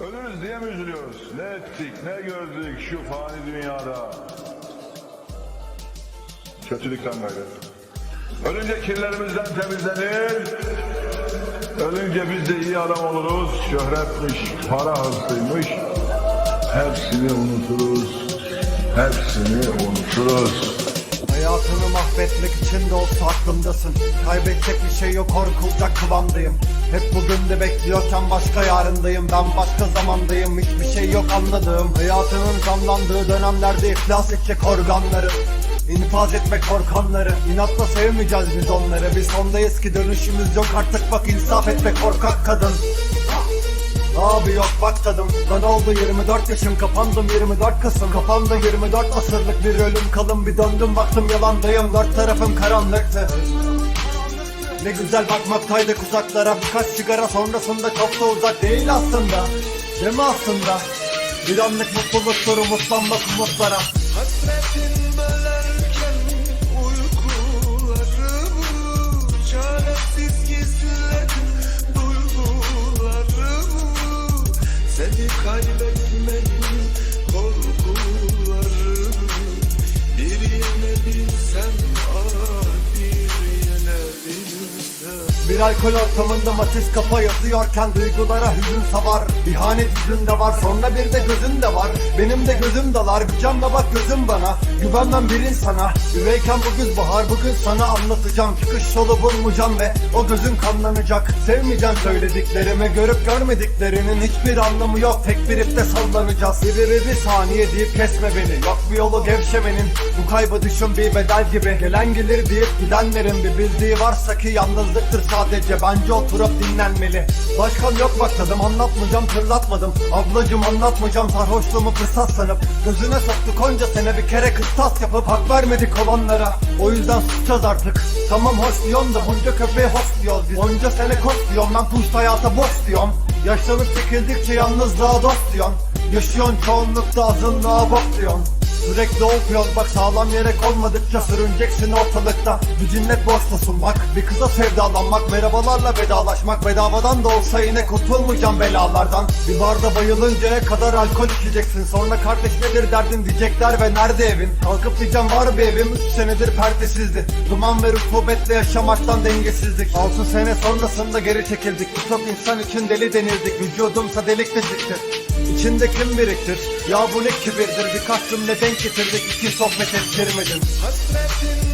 Ölürüz diye mi üzülüyoruz? Ne ettik, ne gördük şu fani dünyada? Kötülükten gayrı. Ölünce kirlerimizden temizlenir. Ölünce biz de iyi adam oluruz. Şöhretmiş, para hırsıymış. Hepsini unuturuz. Hepsini unuturuz. Hayatını mahvetmek için de olsa aklımdasın. Kaybedecek bir şey yok korkulacak kıvamdayım. Hep bugün de bekliyorken başka yarındayım. Ben başka zamandayım hiçbir şey yok anladığım. Hayatının zamlandığı dönemlerde iflas edecek organları. İnfaz etmek korkanları. İnatla sevmeyeceğiz biz onları. Biz ondayız ki dönüşümüz yok. Artık bak insaf etme korkak kadın Abi yok bak tadım. Ben oldu 24 yaşım kapandım 24 Kasım. Kafamda 24 asırlık bir ölüm kalın Bir döndüm baktım yalandayım Dört tarafım karanlıktı. Ne güzel bakmaktaydık uzaklara. Birkaç sigara sonrasında çok da uzak değil aslında. Değil mi aslında? Bir anlık mutluluktur umutlanmak umutlara. Hasretin bölerken Bir alkol ortamında matiz kafa yazıyorken duygulara hüzün savar. İhanet yüzünde var sonra bir de gözün de var. Benim de gözüm dalar bir canla bak gözüm bana. Güvenmem bir insana. Üveyken bugün bahar bugün sana anlatacağım. Çıkış yolu bulmayacağım ve o gözün kanlanacak. Sevmeyeceğim söylediklerimi görüp görmediklerinin hiçbir anlamı yok. Tek bir ipte sallanacağız. Bir bir bir saniye deyip kesme beni. Yok bir yolu gevşemenin Bu kaybı düşün bir bedel gibi. Gelen gelir deyip gidenlerin bir bildiği varsa ki yalnızlıktır sadece Bence oturup dinlenmeli. Başkan yok bak tadım anlatmayacağım tırlatmadım Ablacım anlatmayacağım sarhoşluğumu fırsat sanıp Gözüne soktuk onca sene bir kere kıstas yapıp Hak vermedik olanlara O yüzden susacağız artık. Tamam hoş diyorsun da bunca köpeğe hoş diyoruz biz. Onca sene koş diyorum ben puşt hayata boş diyorum. Yaşlanıp çekildikçe yalnızlığa dost diyorsun Yaşıyorsun çoğunlukta azınlığa bok diyorsun Sürekli okuyoruz bak sağlam yere konmadıkça sürüneceksin ortalıkta. Bir cinnet boşlusun bak bir kıza sevdalanmak Merhabalarla vedalaşmak. Bedavadan da olsa yine kurtulmayacağım belalardan. Bir barda bayılıncaya kadar alkol içeceksin. Sonra kardeş nedir derdin diyecekler ve nerede evin? Kalkıp diyeceğim var bir evim 3 senedir perdesizdi. Duman ve rutubetle yaşamaktan dengesizlik. 6 sene sonrasında geri çekildik. Birçok insan için deli denildik Vücudumsa delik deşiktir İçinde kim biriktir? Ya bu ne kibirdir Birkaç cümle denk getirdik iki sohbet ettirmedin Hasretin